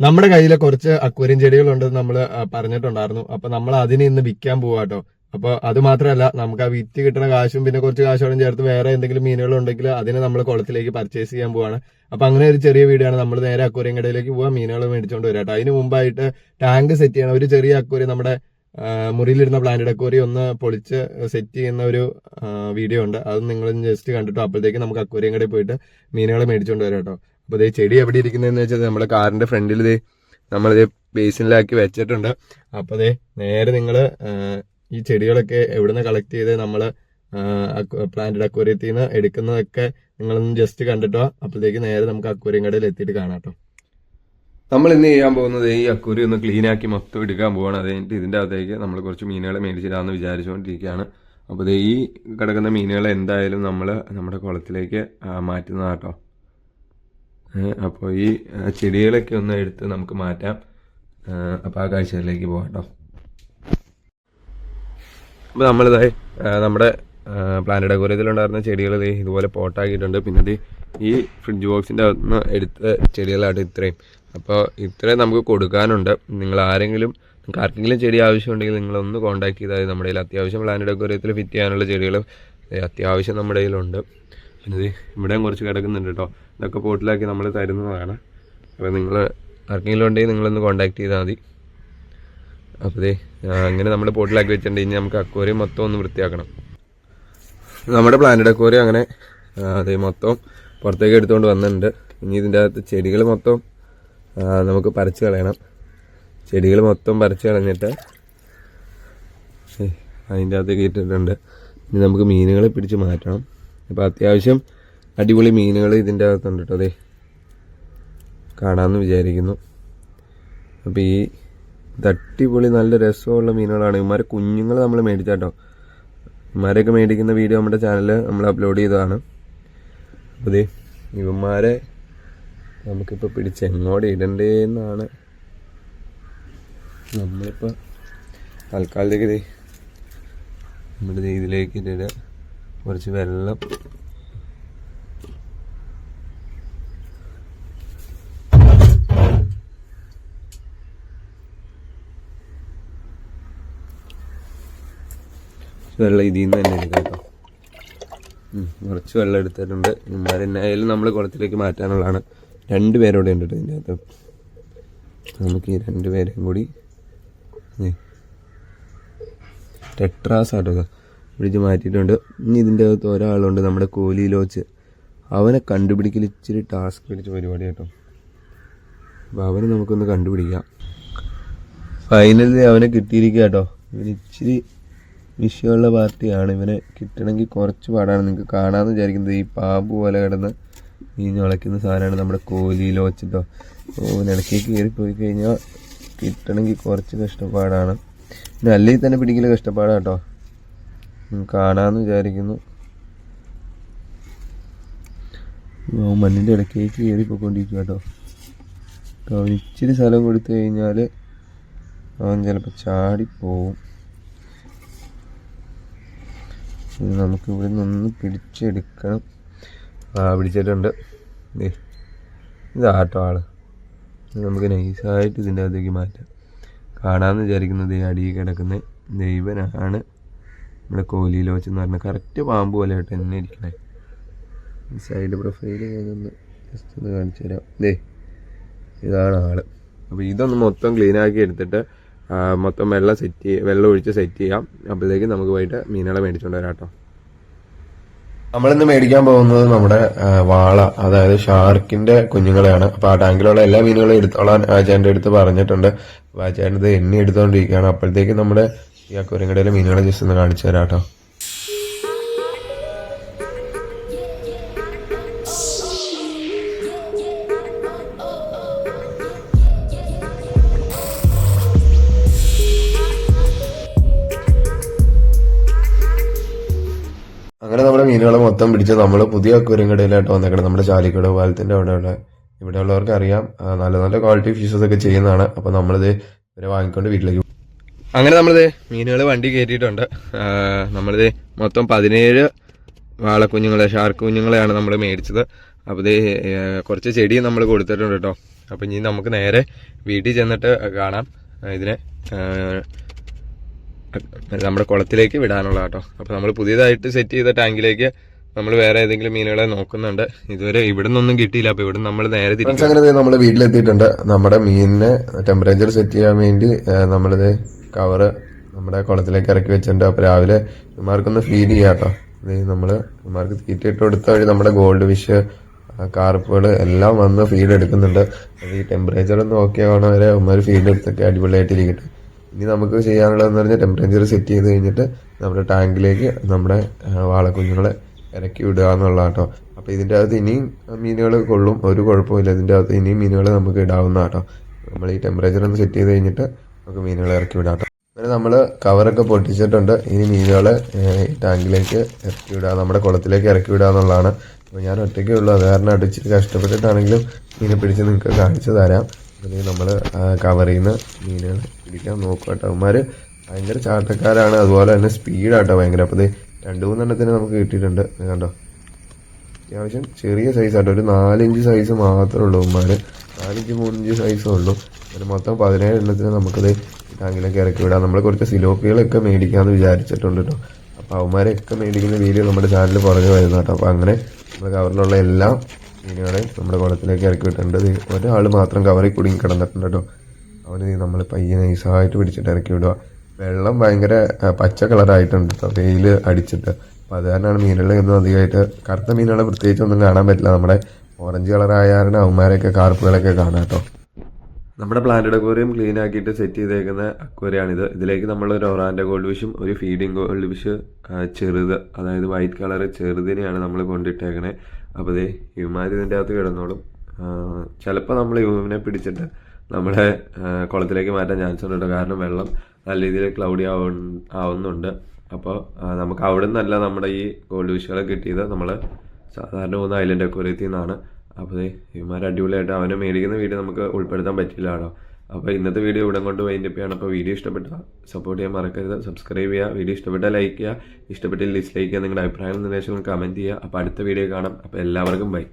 നമ്മുടെ കയ്യിൽ കുറച്ച് അക്വേറിയം ചെടികളുണ്ടെന്ന് നമ്മൾ പറഞ്ഞിട്ടുണ്ടായിരുന്നു. അപ്പൊ നമ്മൾ അതിന് ഇന്ന് വിൽക്കാൻ പോവാട്ടോ അപ്പൊ അത് മാത്രമല്ല നമുക്ക് ആ വിറ്റ് കിട്ടുന്ന കാശും പിന്നെ കുറച്ച് കാശോടും ചേർത്ത് വേറെ എന്തെങ്കിലും മീനുകൾ ഉണ്ടെങ്കിൽ അതിനെ നമ്മൾ കുളത്തിലേക്ക് പർച്ചേസ് ചെയ്യാൻ പോവാണ്. അപ്പൊ അങ്ങനെ ഒരു ചെറിയ വീഡിയോ ആണ് നമ്മൾ നേരെ അക്വേറിയം കടയിലേക്ക് പോവാ മീനുകൾ മേടിച്ചുകൊണ്ട് വരാട്ടോ അതിന് മുമ്പായിട്ട് ടാങ്ക് സെറ്റ് ചെയ്യണം. ഒരു ചെറിയ അക്വേരി നമ്മുടെ മുറിയിലിരുന്ന പ്ലാന്റ് അക്വരി ഒന്ന് പൊളിച്ച് സെറ്റ് ചെയ്യുന്ന ഒരു വീഡിയോ ഉണ്ട്. അത് നിങ്ങൾ ജസ്റ്റ് കണ്ടിട്ടോ അപ്പോഴത്തേക്ക് നമുക്ക് അക്വേറിയം കടയിൽ പോയിട്ട് മീനുകളെ മേടിച്ചുകൊണ്ട് വരാം കേട്ടോ അപ്പോൾ ഇതേ ചെടി എവിടെ ഇരിക്കുന്നതെന്ന് വെച്ചാൽ നമ്മുടെ കാറിന്റെ ഫ്രണ്ടിൽ ഇതേ നമ്മളിത് ബേസിനിലാക്കി വെച്ചിട്ടുണ്ട്. അപ്പോൾ അതേ നേരെ നിങ്ങൾ ഈ ചെടികളൊക്കെ എവിടുന്ന് കളക്ട് ചെയ്ത് നമ്മൾ പ്ലാന്റഡ് അക്വേറിയത്തിൽ നിന്ന് എടുക്കുന്നതൊക്കെ നിങ്ങളൊന്ന് ജസ്റ്റ് കണ്ടിട്ടോ? അപ്പോഴത്തേക്ക് നേരെ നമുക്ക് അക്വേറിയം കടയിൽ എത്തിയിട്ട് കാണാം കേട്ടോ നമ്മൾ ഇന്ന് ചെയ്യാൻ പോകുന്നത് ഈ അക്കൂരി ഒന്ന് ക്ലീൻ ആക്കി മൊത്തം എടുക്കാൻ പോവാണ്. അത് കഴിഞ്ഞിട്ട് ഇതിന്റെ അകത്തേക്ക് നമ്മൾ കുറച്ച് മീനുകളെ മേടിച്ചിടാന്ന് വിചാരിച്ചുകൊണ്ടിരിക്കുകയാണ് അപ്പോൾ ഈ കിടക്കുന്ന മീനുകളെ എന്തായാലും നമ്മൾ നമ്മുടെ കുളത്തിലേക്ക് മാറ്റുന്നതാട്ടോ. അപ്പോൾ ഈ ചെടികളൊക്കെ ഒന്ന് എടുത്ത് നമുക്ക് മാറ്റാം. അപ്പോൾ ആ കാഴ്ചയിലേക്ക് പോകാം കേട്ടോ. അപ്പോൾ നമ്മളിതായി നമ്മുടെ പ്ലാന്റ് ഡെക്കോറേറ്റിലുണ്ടായിരുന്ന ചെടികൾ ഇതുപോലെ പോട്ടാക്കിയിട്ടുണ്ട്. പിന്നെ ഈ ഫ്രിഡ്ജ് ബോക്സിന്റെ അകത്ത് നിന്ന് എടുത്ത ചെടികളായിട്ട് ഇത്രയും. അപ്പോൾ ഇത്രയും നമുക്ക് കൊടുക്കാനുണ്ട്. നിങ്ങൾ ആരെങ്കിലും നിങ്ങൾക്ക് ആർക്കെങ്കിലും ചെടി ആവശ്യമുണ്ടെങ്കിൽ നിങ്ങളൊന്ന് കോൺടാക്ട് ചെയ്താൽ നമ്മുടെ കയ്യിൽ അത്യാവശ്യം പ്ലാന്റ് ഡെക്കോറിയത്തിൽ ഫിറ്റ് ചെയ്യാനുള്ള ചെടികൾ അത്യാവശ്യം നമ്മുടെ കയ്യിലുണ്ട്. പിന്നെ ഇത് ഇവിടെയും കുറച്ച് കിടക്കുന്നുണ്ട് കേട്ടോ. ഇതൊക്കെ പോട്ടിലാക്കി നമ്മൾ തരുന്നതാണ്. അപ്പോൾ നിങ്ങൾ ആർക്കെങ്കിലും ഉണ്ടെങ്കിൽ നിങ്ങളൊന്ന് കോൺടാക്ട് ചെയ്താൽ മതി. അപ്പോൾ ദേ അങ്ങനെ നമ്മൾ പോട്ടിലാക്കി വെച്ചിട്ടുണ്ട്. ഇനി നമുക്ക് അക്വേറിയം മൊത്തം ഒന്ന് വൃത്തിയാക്കണം. നമ്മുടെ പ്ലാന്റഡ് അക്വേറിയം അങ്ങനെ അത് മൊത്തം പുറത്തേക്ക് എടുത്തുകൊണ്ട് വന്നിട്ടുണ്ട്. ഇനി ഇതിന്റെ അകത്ത് ചെടികൾ മൊത്തം നമുക്ക് പറിച്ച് കളയണം. ചെടികൾ മൊത്തം പറിച്ച് കളഞ്ഞിട്ട് അതിന്റെ അകത്തേക്ക് ഇട്ടിട്ടുണ്ട്. ഇനി നമുക്ക് മീനുകളെ പിടിച്ച് മാറ്റണം. അപ്പോൾ അത്യാവശ്യം അടിപൊളി മീനുകൾ ഇതിന്റെ അകത്തുണ്ട് കേട്ടോ അതെ കാണാമെന്ന് വിചാരിക്കുന്നു. അപ്പോൾ ഈ തട്ടിപൊളി നല്ല രസമുള്ള മീനുകളാണ്. ഇമാരെ കുഞ്ഞുങ്ങൾ നമ്മൾ മേടിച്ചാട്ടോ ഇവന്മാരെയൊക്കെ മേടിക്കുന്ന വീഡിയോ നമ്മുടെ ചാനലിൽ നമ്മൾ അപ്ലോഡ് ചെയ്തതാണ്. അപ്പോൾ ദേ ഇവന്മാരെ നമുക്കിപ്പോൾ പിടിച്ച് എങ്ങോട്ട് ഇടണ്ടേന്നാണ്. നമ്മളിപ്പോൾ തൽക്കാലത്തേക്ക് നമ്മുടെ ഇതിലേക്ക് ഇട്ടിട്ട് കുറച്ച് വെള്ളം വെള്ളം ഇതിൽ നിന്ന് തന്നെ എടുക്കാം കേട്ടോ. കുറച്ച് വെള്ളം എടുത്തിട്ടുണ്ട്. ഇമാരെന്നായാലും നമ്മൾ കുളത്തിലേക്ക് മാറ്റാനുള്ളതാണ്. രണ്ട് പേരോടെ ഉണ്ട് ഇതിന്റെ അകത്ത്. നമുക്ക് ഈ രണ്ട് പേരെയും കൂടി ടെട്രാസ് ആട്ടോ. പിടിച്ച് മാറ്റിയിട്ടുണ്ട്. ഇനി ഇതിന്റെ അകത്ത് ഒരാളുണ്ട് നമ്മുടെ കോലി ലോച്ച്. അവനെ കണ്ടുപിടിക്കൽ ഇച്ചിരി ടാസ്ക് പിടിച്ച പരിപാടി കേട്ടോ. അപ്പോൾ അവനെ നമുക്കൊന്ന് കണ്ടുപിടിക്കാം. ഫൈനലി അവനെ കിട്ടിയിരിക്കുക കേട്ടോ. ഇവന് ഇച്ചിരി വിഷയമുള്ള പാർട്ടിയാണ്. ഇവനെ കിട്ടണമെങ്കിൽ കുറച്ച് പാടാണ് നിങ്ങൾക്ക് കാണാമെന്ന് വിചാരിക്കുന്നത്. ഈ പാമ്പ് പോലെ കിടന്ന് ഈ ഞളയ്ക്കുന്ന സാധനമാണ് നമ്മുടെ കോലിയിൽ വെച്ചിട്ടോ ഓ നിലക്കേക്ക് കയറി പോയി കഴിഞ്ഞാൽ കിട്ടണമെങ്കിൽ കുറച്ച് കഷ്ടപ്പാടാണ്. പിന്നെ അല്ലെങ്കിൽ തന്നെ പിടിക്കൽ കഷ്ടപ്പാടാണ് കേട്ടോ കാണാമെന്ന് വിചാരിക്കുന്നു. മണ്ണിന്റെ ഇടയ്ക്കേക്ക് കയറി പോയിക്കൊണ്ടിരിക്കുക കേട്ടോ അവൻ ഇച്ചിരി സ്ഥലം കൊടുത്തു കഴിഞ്ഞാൽ അവൻ ചിലപ്പോൾ ചാടിപ്പോവും ഇനി നമുക്ക് ഇവിടെ നിന്ന് പിടിച്ചെടുക്കണം. ആ പിടിച്ചിട്ടുണ്ട് ഇതാട്ടോ ആൾ. നമുക്ക് നൈസായിട്ട് ഇതിന്റെ അകത്തേക്ക് മാറ്റാം. കാണാമെന്ന് വിചാരിക്കുന്നത് അടിയിൽ കിടക്കുന്ന. ദൈവനാണ് നമ്മുടെ കോലിയിൽ വെച്ചെന്ന് പറഞ്ഞാൽ കറക്റ്റ് പാമ്പ് പോലെ ആയിട്ട് തന്നെ ഇരിക്കണേ. സൈഡ് പ്രൊഫൈൽ ഞാനൊന്ന് ജസ്റ്റ് ഒന്ന് കാണിച്ചു തരാം ദേ ഇതാണ് ആൾ. അപ്പോൾ ഇതൊന്ന് മൊത്തം ക്ലീൻ ആക്കി എടുത്തിട്ട് മൊത്തം വെള്ളം സെറ്റ് വെള്ളം ഒഴിച്ച് സെറ്റ് ചെയ്യാം. അപ്പോഴത്തേക്ക് നമുക്ക് പോയിട്ട് മീനുകളെ മേടിച്ചുകൊണ്ട് വരാം കേട്ടോ. നമ്മളിന്ന് മേടിക്കാൻ പോകുന്നത് നമ്മുടെ വാള അതായത് ഷാർക്കിന്റെ കുഞ്ഞുങ്ങളെയാണ്. അപ്പൊ ആ ടാങ്കിലുള്ള എല്ലാ മീനുകളും എടുത്തോളാൻ ആചാന്റെ അടുത്ത് പറഞ്ഞിട്ടുണ്ട്. അപ്പൊ എണ്ണി എടുത്തോണ്ടിരിക്കുകയാണ്. അപ്പോഴത്തേക്ക് നമ്മുടെ ഈ അക്വരങ്ങടയിലെ മീനുകളെ ജസ്റ്റ് ഒന്ന് കാണിച്ചു തരാം കേട്ടോ. മീനുകളെ മൊത്തം പിടിച്ച് നമ്മൾ പുതിയ അക്വരങ്കടയിലായിട്ട് കടയിലായിട്ട് വന്നേക്കണം. നമ്മുടെ ചാലിക്കട അവിടെ ഉള്ള ഇവിടെ ഉള്ളവർക്ക് അറിയാം നല്ല നല്ല ക്വാളിറ്റി ഫിഷസ് ഒക്കെ ചെയ്യുന്നതാണ്. അപ്പൊ നമ്മളിത് ഇവരെ വാങ്ങിക്കൊണ്ട് വീട്ടിലേക്ക്. അങ്ങനെ നമ്മളിത് മീനുകൾ വണ്ടി കയറ്റിയിട്ടുണ്ട്. നമ്മളിത് മൊത്തം പതിനേഴ് വാളക്കുഞ്ഞുങ്ങളെ ഷാർക്ക് കുഞ്ഞുങ്ങളെയാണ് നമ്മൾ മേടിച്ചത് അപ്പോൾ ഇത് കുറച്ച് ചെടി നമ്മൾ കൊടുത്തിട്ടുണ്ട് കേട്ടോ. അപ്പം ഇനി നമുക്ക് നേരെ വീട്ടിൽ ചെന്നിട്ട് കാണാം ഇതിനെ നമ്മുടെ കുളത്തിലേക്ക് വിടാനുള്ള കേട്ടോ. അപ്പോൾ നമ്മൾ പുതിയതായിട്ട് സെറ്റ് ചെയ്ത ടാങ്കിലേക്ക് നമ്മൾ വേറെ ഏതെങ്കിലും മീനുകളെ നോക്കുന്നുണ്ട്. ഇതുവരെ ഇവിടെ നിന്നൊന്നും കിട്ടിയില്ല. അപ്പോൾ ഇവിടെ നമ്മൾ നേരെ അങ്ങനെ നമ്മൾ വീട്ടിലെത്തിയിട്ടുണ്ട്. നമ്മുടെ മീനിനെ ടെമ്പറേച്ചർ സെറ്റ് ചെയ്യാൻ വേണ്ടി നമ്മളിത് കവറ് നമ്മുടെ കുളത്തിലേക്ക് ഇറക്കി വെച്ചിട്ടുണ്ട്. അപ്പോൾ രാവിലെ ഇമാർക്കൊന്ന് ഫീഡ് ചെയ്യാം കേട്ടോ. നമ്മൾ ഇമാർക്ക് തീറ്റ ഇട്ട് കൊടുത്ത വഴി നമ്മുടെ ഗോൾഡ് ഫിഷ് കാർപ്പുകൾ എല്ലാം വന്ന് ഫീഡ് എടുക്കുന്നുണ്ട്. അത് ഈ ടെമ്പറേച്ചർ ഒന്ന് ഓക്കെ ആവണവരെ ഉമ്മാർ ഫീഡ് എടുത്തൊക്കെ അടിപൊളിയായിട്ടിരിക്കട്ടെ. ഇനി നമുക്ക് ചെയ്യാനുള്ളതെന്ന് പറഞ്ഞാൽ ടെമ്പറേച്ചർ സെറ്റ് ചെയ്ത് കഴിഞ്ഞിട്ട് നമ്മുടെ ടാങ്കിലേക്ക് നമ്മുടെ വാളക്കുഞ്ഞുങ്ങളെ ഇറക്കി വിടുക എന്നുള്ളതാണ് കേട്ടോ അപ്പോൾ ഇതിന്റെ അകത്ത് ഇനിയും മീനുകൾ കൊള്ളും. ഒരു കുഴപ്പമില്ല ഇതിന്റെ അകത്ത് ഇനിയും മീനുകൾ നമുക്ക് ഇടാവുന്ന കേട്ടോ നമ്മൾ ഈ ടെമ്പറേച്ചർ ഒന്ന് സെറ്റ് ചെയ്ത് കഴിഞ്ഞിട്ട് നമുക്ക് മീനുകളെ ഇറക്കി വിടാം കേട്ടോ അങ്ങനെ നമ്മൾ കവറൊക്കെ പൊട്ടിച്ചിട്ടുണ്ട്. ഇനി മീനുകളെ ടാങ്കിലേക്ക് ഇറക്കി വിടുക നമ്മുടെ കുളത്തിലേക്ക് ഇറക്കി വിടുക എന്നുള്ളതാണ്. അപ്പോൾ ഞാൻ ഒറ്റയ്ക്കേ ഉള്ളൂ. അത് കാരണം അടിച്ചിട്ട് കഷ്ടപ്പെട്ടിട്ടാണെങ്കിലും മീനെ പിടിച്ച് നിങ്ങൾക്ക് കാണിച്ചു തരാം. അല്ലെങ്കിൽ നമ്മൾ കവർ ചെയ്യുന്ന മീനുകൾ പിടിക്കാൻ നോക്കുക കേട്ടോ. അവന്മാർ ഭയങ്കര ചാട്ടക്കാരാണ്. അതുപോലെ തന്നെ സ്പീഡാട്ടോ ഭയങ്കര. അപ്പോൾ ഇത് രണ്ട് മൂന്നെണ്ണത്തിന് നമുക്ക് കിട്ടിയിട്ടുണ്ട്. കണ്ടോ? അത്യാവശ്യം ചെറിയ സൈസ് സൈസാട്ടോ ഒരു നാലിഞ്ച് സൈസ് മാത്രമേ ഉള്ളൂ അവന്മാർ നാലിഞ്ച് മൂന്നിഞ്ച് സൈസേ ഉള്ളൂ. ഒരു മൊത്തം പതിനേഴ് എണ്ണത്തിന് നമുക്കത് ടാങ്കിലേക്ക് ഇറക്കി വിടാം. നമ്മൾ കുറച്ച് സിലോപ്പികളൊക്കെ മേടിക്കാമെന്ന് വിചാരിച്ചിട്ടുണ്ട് കേട്ടോ. അപ്പോൾ അവന്മാരെയൊക്കെ മേടിക്കുന്ന വീഡിയോ നമ്മുടെ ചാനലിൽ പറഞ്ഞു വരുന്ന കേട്ടോ അപ്പോൾ അങ്ങനെ നമ്മുടെ കവറിലുള്ള എല്ലാ മീനുകളെയും നമ്മുടെ കുളത്തിലേക്ക് ഇറക്കി വിട്ടിട്ടുണ്ട് ഒരാൾ മാത്രം കവറിൽ കൂടി കിടന്നിട്ടുണ്ട് കേട്ടോ. അവിടെ നമ്മൾ പയ്യെ നൈസായിട്ട് പിടിച്ചിട്ട് ഇറക്കി വിടുക. വെള്ളം ഭയങ്കര പച്ച കളറായിട്ടുണ്ട് കേട്ടോ. വെയിൽ അടിച്ചിട്ട്. അപ്പോൾ അത് കാരണമാണ് മീനുകളൊന്നും അധികമായിട്ട് കറുത്ത മീനുകളെ പ്രത്യേകിച്ച് ഒന്നും കാണാൻ പറ്റില്ല. നമ്മുടെ ഓറഞ്ച് കളറായ കാരണം അവന്മാരെയൊക്കെ കാർപ്പുകളൊക്കെ കാണാം കേട്ടോ. നമ്മുടെ പ്ലാന്റഡ് അക്വേറിയം ക്ലീൻ ആക്കിയിട്ട് സെറ്റ് ചെയ്തേക്കുന്ന അക്വേറിയാണിത് ഇതിലേക്ക് നമ്മൾ ഒരു ഒറാന്റെ ഗോൾഡ് ഫിഷും ഒരു ഫീഡിങ് ഗോൾഡ് ഫിഷ് ചെറുത് അതായത് വൈറ്റ് കളർ ചെറുതിനെയാണ് നമ്മൾ കൊണ്ടിട്ടേക്കണേ. അപ്പോൾ ദേ ഇവന്മാർ ഇതിന്റെ അകത്ത് കിടന്നോളും. ചിലപ്പോൾ നമ്മൾ ഇവനെ പിടിച്ചിട്ട് നമ്മുടെ കുളത്തിലേക്ക് മാറ്റാൻ ചാൻസ് ഉണ്ട് കാരണം വെള്ളം നല്ല രീതിയിൽ ക്ലൗഡി ആവ ആവുന്നുണ്ട്. അപ്പോൾ നമുക്ക് അവിടെ നിന്നല്ല നമ്മുടെ ഈ ഗോൾഡ് വിഷുകളെ കിട്ടിയത്. നമ്മൾ സാധാരണ പോകുന്ന ഐലൻഡ് അക്വറിയത്തിൽ നിന്നാണ് അപ്പോൾ ഇവന്മാർ അടിപൊളിയായിട്ട് അവനെ മേടിക്കുന്ന വീട് നമുക്ക് ഉൾപ്പെടുത്താൻ പറ്റില്ല കേട്ടോ അപ്പോൾ ഇന്നത്തെ വീഡിയോ ഇവിടെ കൊണ്ട് വൈൻഡപ്പ് ചെയ്യണം. അപ്പോൾ വീഡിയോ ഇഷ്ടപ്പെട്ടാൽ സപ്പോർട്ട് ചെയ്യാൻ മറക്കരുത്. സബ്സ്ക്രൈബ് ചെയ്യുക. വീഡിയോ ഇഷ്ടപ്പെട്ടാൽ ലൈക്ക് ചെയ്യുക. ഇഷ്ടപ്പെട്ടില്ല ഡിസ്ലൈക്ക് ചെയ്യുക. നിങ്ങളുടെ അഭിപ്രായങ്ങൾ നിർദ്ദേശങ്ങൾ കമന്റ് ചെയ്യുക. അപ്പോൾ അടുത്ത വീഡിയോ കാണാം. അപ്പോൾ എല്ലാവർക്കും ബൈ